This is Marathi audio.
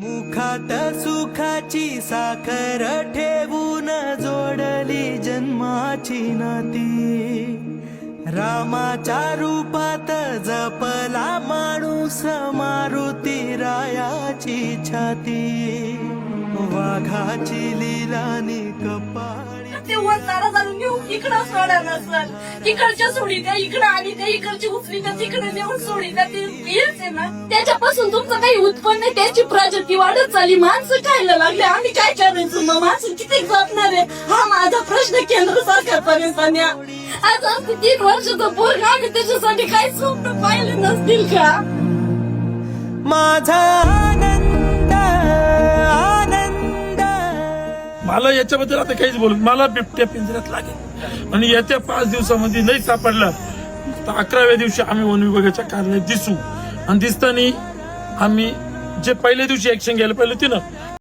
मुखात सुखाची साखर ठेवून जोडली जन्माची नाती. रामाच्या रूपात जपला माणूस मारुती रायाची छाती. वाघाची लिलानी कप सोडा इकडच्या सोडी द्या इकडं आणि त्या इकडची उचली त्या तिकडे नेऊन सोडी द्या ते हेच आहे ना. त्याच्यापासून तुमचं काही उत्पन्न आहे, त्याची प्रजाती वाढत चालली माणसं खायला लागले आम्ही काय करायचं? मग माणसं किती जपणार आहे? हा माझा प्रश्न केंद्र सरकारपर्यंत न्या. आज असते तीन वर्षाचा पोरगा आम्ही त्याच्यासाठी काही स्वप्न पाहिले नसतील का? माझा मला याच्याबद्दल आता काहीच बोलत मला बिबट्या पिंजऱ्यात लागेल. आणि येत्या पाच दिवसामध्ये नाही सापडला तर अकराव्या दिवशी आम्ही वन विभागाच्या कार्यालयात दिसू. आणि दिसताना आम्ही जे पहिल्या दिवशी ऍक्शन घ्यायला पाहिलं होती ना